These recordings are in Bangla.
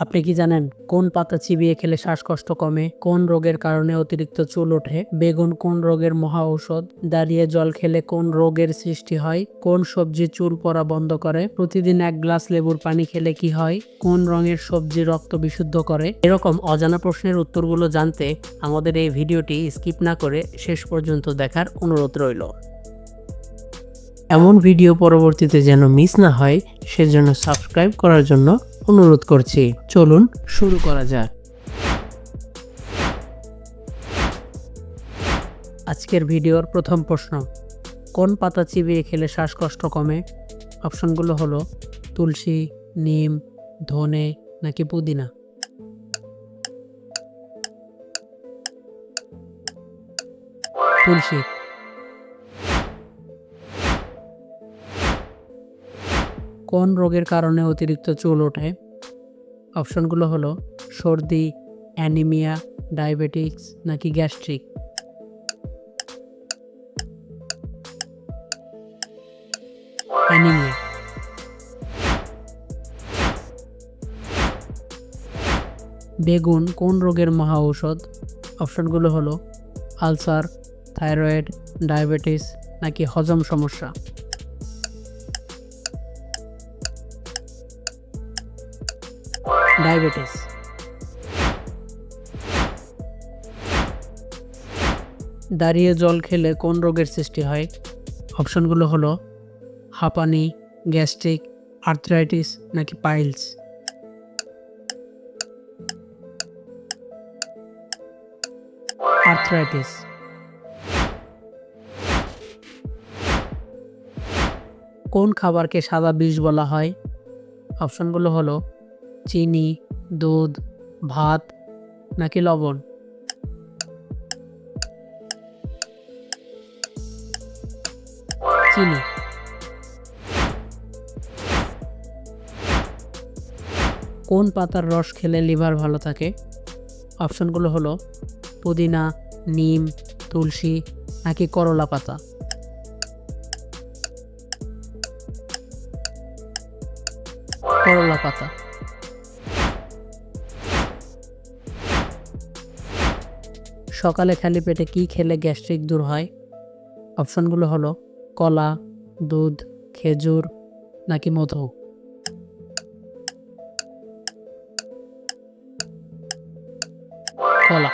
আপনি কি জানেন কোন পাতা চিবিয়ে খেলে শ্বাসকষ্ট কমে? কোন রোগের কারণে অতিরিক্ত চুল ওঠে? বেগুন কোন রোগের মহা ঔষধ? দাঁড়িয়ে জল খেলে কোন রোগের সৃষ্টি হয়? কোন সবজি চুল পড়া বন্ধ করে? প্রতিদিন এক গ্লাস লেবুর পানি খেলে কি হয়? কোন রঙের সবজি রক্ত বিশুদ্ধ করে? এরকম অজানা প্রশ্নের উত্তরগুলো জানতে আমাদের এই ভিডিওটি স্কিপ না করে শেষ পর্যন্ত দেখার অনুরোধ রইল। এমন ভিডিও পরবর্তীতে যেন মিস না হয়, সেজন্য সাবস্ক্রাইব করার জন্য অনুরোধ করছি। চলুন শুরু করা যাক। আজকের ভিডিওর প্রথম প্রশ্ন, কোন পাতা চিবিয়ে খেলে শ্বাসকষ্ট কমে? অপশনগুলো হলো, তুলসী, নিম, ধনে নাকি পুদিনা? তুলসী। কোন রোগের কারণে অতিরিক্ত চুল ওঠে? অপশনগুলো হলো সর্দি, অ্যানিমিয়া, ডায়াবেটিক্স নাকি গ্যাস্ট্রিক? অ্যানিমিয়া। বেগুন কোন রোগের মহা ঔষধ? অপশনগুলো হলো আলসার, থাইরয়েড, ডায়াবেটিস নাকি হজম সমস্যা? ডায়াবেটিস। দাঁড়িয়ে জল খেলে কোন রোগের সৃষ্টি হয়? অপশনগুলো হলো, হাঁপানি, গ্যাস্ট্রিক, আর্থ্রাইটিস নাকি পাইলস? আর্থ্রাইটিস। কোন খাবারকে সাদা বিষ বলা হয়? অপশনগুলো হলো চিনি, দুধ, ভাত নাকি লবণ? চিনি। কোন পাতার রস খেলে লিভার ভালো থাকে? অপশনগুলো হলো পুদিনা, নিম, তুলসী নাকি করলা পাতা? করলা পাতা। সকালে খালি পেটে কি খেলে গ্যাস্ট্রিক দূর হয়? অপশনগুলো হলো কলা, দুধ, খেজুর নাকি মধু? কলা।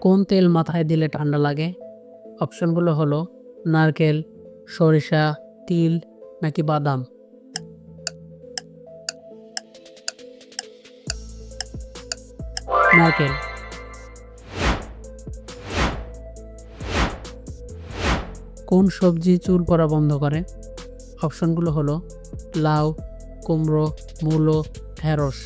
কোন তেল মাথায় দিলে ঠান্ডা লাগে? অপশনগুলো হলো নারকেল, সরিষা, তিল নাকি বাদাম? নারকেল কোন সবজি চুল পড়া বন্ধ করে? অপশনগুলো হলো লাউ, কুমড়ো, মূলো, ঢেঁড়স।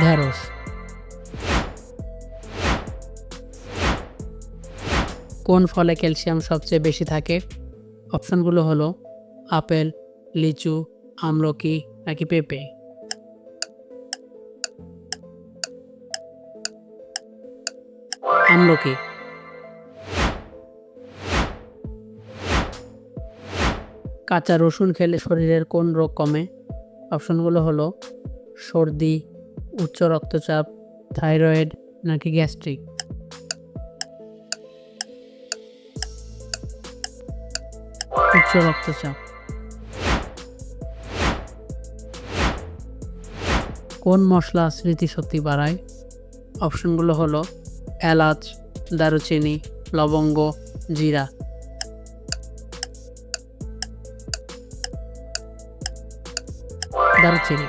ঢেঁড়স। কোন ফলে ক্যালসিয়াম সবচেয়ে বেশি থাকে? অপশনগুলো হলো আপেল, লিচু আমলকি নাকি পেঁপে? আমলকি কাঁচা রসুন খেলে শরীরের কোন রোগ কমে? অপশনগুলো হলো, সর্দি, উচ্চ রক্তচাপ, থাইরয়েড নাকি গ্যাস্ট্রিক? উচ্চ রক্তচাপ। কোন মশলা স্মৃতিশক্তি বাড়ায়? অপশনগুলো হলো এলাচ, দারুচিনি, লবঙ্গ, জিরা। দারুচিনি।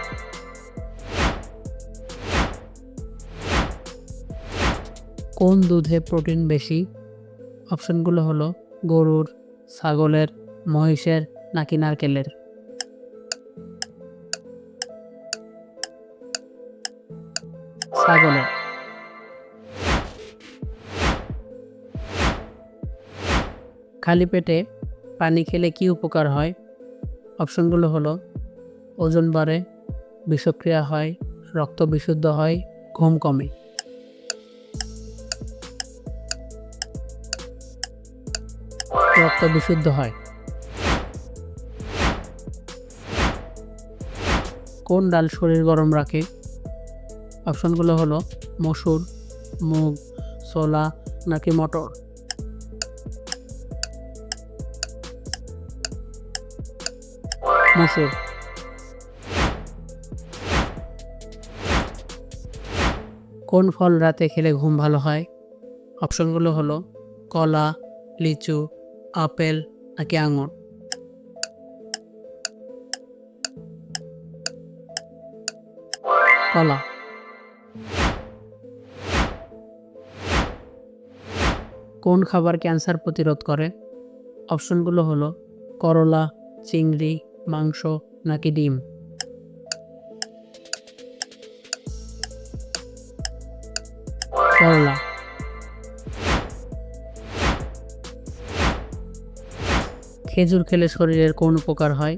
কোন দুধে প্রোটিন বেশি? অপশনগুলো হলো গরুর, ছাগলের, মহিষের নাকি নারকেলের? ছাগলের খালি পেটে পানি খেলে কি উপকার হয়? অপশনগুলো হলো, ওজন বাড়ে, বিষক্রিয়া হয়, রক্ত বিশুদ্ধ হয়, ঘুম কমে। রক্ত বিশুদ্ধ হয়। কোন ডাল শরীর গরম রাখে? অপশনগুলো হলো মসুর, মুগ, ছোলা নাকি মটর। মসুর। কোন ফল রাতে খেলে ঘুম ভালো হয়? অপশনগুলো হলো কলা, লিচু, আপেল নাকি আঙুর। কলা। কোন খাবার ক্যান্সার প্রতিরোধ করে? অপশনগুলো হলো করলা, চিংড়ি, মাংস নাকি ডিম? করলা। খেজুর খেলে শরীরের কোন উপকার হয়?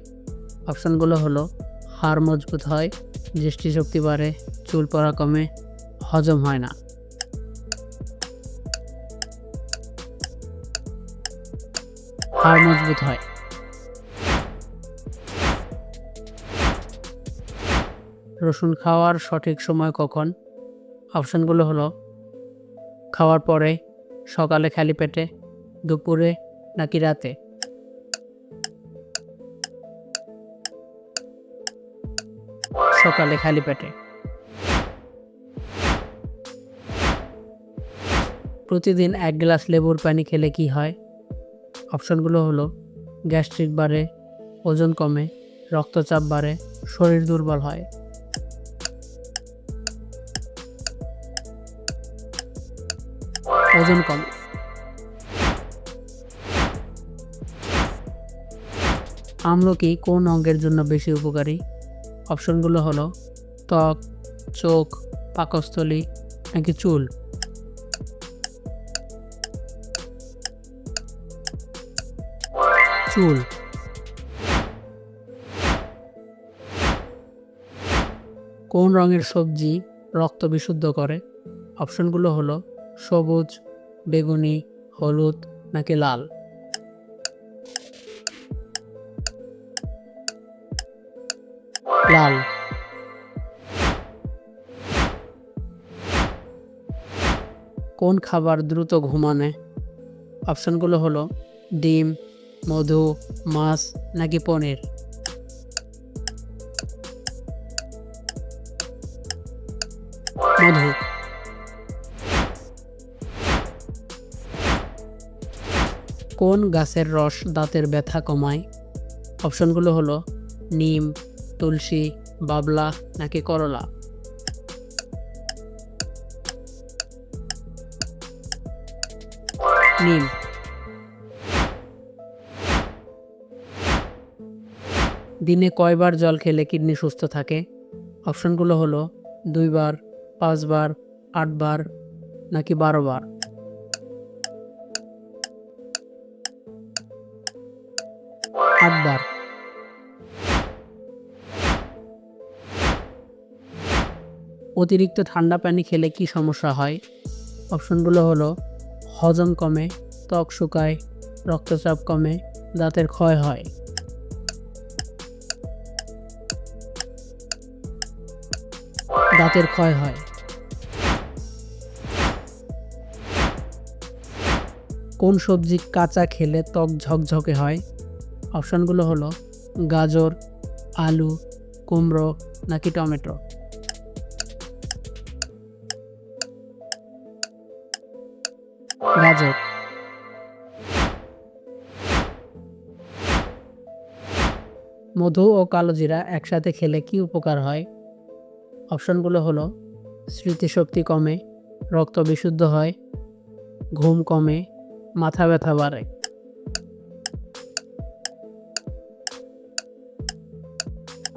অপশানগুলো হলো হাড় মজবুত হয়, দৃষ্টিশক্তি বাড়ে, চুল পড়া কমে হজম হয় না। হাড় মজবুত হয়। রসুন খাওয়ার সঠিক সময় কখন? অপশানগুলো হলো, খাওয়ার পরে, সকালে খালি পেটে, দুপুরে নাকি রাতে? সকালে খালি পেটে। প্রতিদিন এক গ্লাস লেবুর পানি খেলে কি হয়? অপশনগুলো হলো, গ্যাস্ট্রিক বাড়ে, ওজন কমে, রক্তচাপ বাড়ে, শরীর দুর্বল হয়। ওজন কমে। আমলকি কোন অঙ্গের জন্য বেশি উপকারী? অপশনগুলো হলো, ত্বক, চোখ, পাকস্থলী, নাকি চুল? চুল। কোন রঙের সবজি রক্ত বিশুদ্ধ করে? অপশনগুলো হলো সবুজ, বেগুনি, হলুদ নাকি লাল? লাল। কোন খাবার দ্রুত ঘুমানে? অপশনগুলো হলো ডিম মধু, মাছ, নাকি পনির? মধু। কোন গাছের রস দাঁতের ব্যথা কমায়? অপশনগুলো হলো নিম, তুলসী, বাবলা, নাকি করলা? নিম। দিনে কয়বার জল খেলে কিডনি সুস্থ থাকে? অপশনগুলো হলো দুইবার, পাঁচবার, আটবার, নাকি বারো বার আটবার। অতিরিক্ত ঠান্ডা পানি খেলে কি সমস্যা হয়? অপশনগুলো হলো হজম কমে, ত্বক শুকায়, রক্তচাপ কমে, দাঁতের ক্ষয় হয়। দাঁতের ক্ষয় হয়। কোন সবজি কাঁচা খেলে ত্বক ঝকঝকে হয়? অপশানগুলো হলো গাজর, আলু, কুমড়ো নাকি টমেটো? গাজর। মধু ও কালোজিরা একসাথে খেলে কি উপকার হয়? অপশনগুলো হলো, স্মৃতিশক্তি কমে, রক্ত বিশুদ্ধ হয়, ঘুম কমে, মাথা ব্যথা বাড়ে।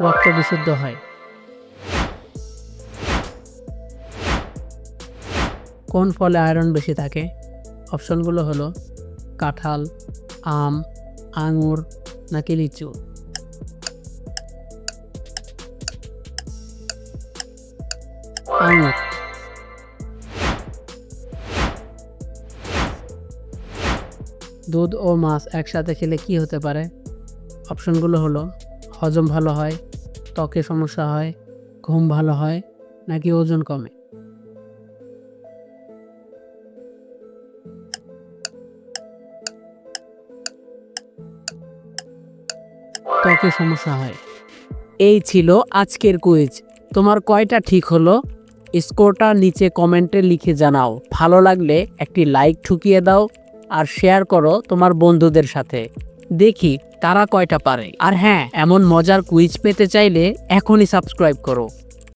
রক্ত বিশুদ্ধ হয়। কোন ফলে আয়রন বেশি থাকে? অপশনগুলো হলো, কাঁঠাল, আম, আঙুর নাকি লিচু? আঙুর দুধ ও মাছ একসাথে খেলে কি হতে পারে? অপশনগুলো হলো, হজম ভালো হয়, ত্বকে সমস্যা হয়, ঘুম ভালো হয়, নাকি ওজন কমে? ত্বকে সমস্যা হয়। এই ছিল আজকের কুইজ। তোমার কয়টা ঠিক হলো? স্কোরটা নিচে কমেন্টে লিখে জানাও। ভালো লাগলে একটি লাইক ঠুকিয়ে দাও আর শেয়ার করো তোমার বন্ধুদের সাথে। দেখি তারা কয়টা পারে। আর হ্যাঁ এমন মজার কুইজ পেতে চাইলে এখনই সাবস্ক্রাইব করো।